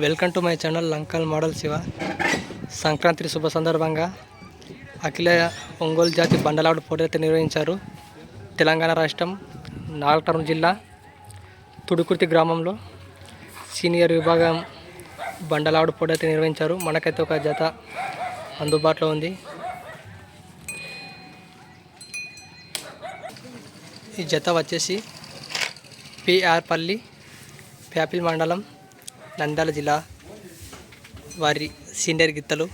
Welcome to my channel Lankal model Siva. Sankranti శుభ సందర్భంగా అఖిల ఒంగోలు జాతి బండలాడు పోటీలు నిర్వహించారు తెలంగాణ రాష్ట్రం నాగటరం జిల్లా తుడుకుర్తి గ్రామంలో సీనియర్ విభాగం బండలాడు పోటీ నిర్వహించారు. మనకైతే ఒక జత అందుబాటులో ఉంది. ఈ జత వచ్చేసి పిఆర్ పల్లి ప్యాపిల్ మండలం నంద్యాల జిల్లా వారి సీనియర్ గిత్తలు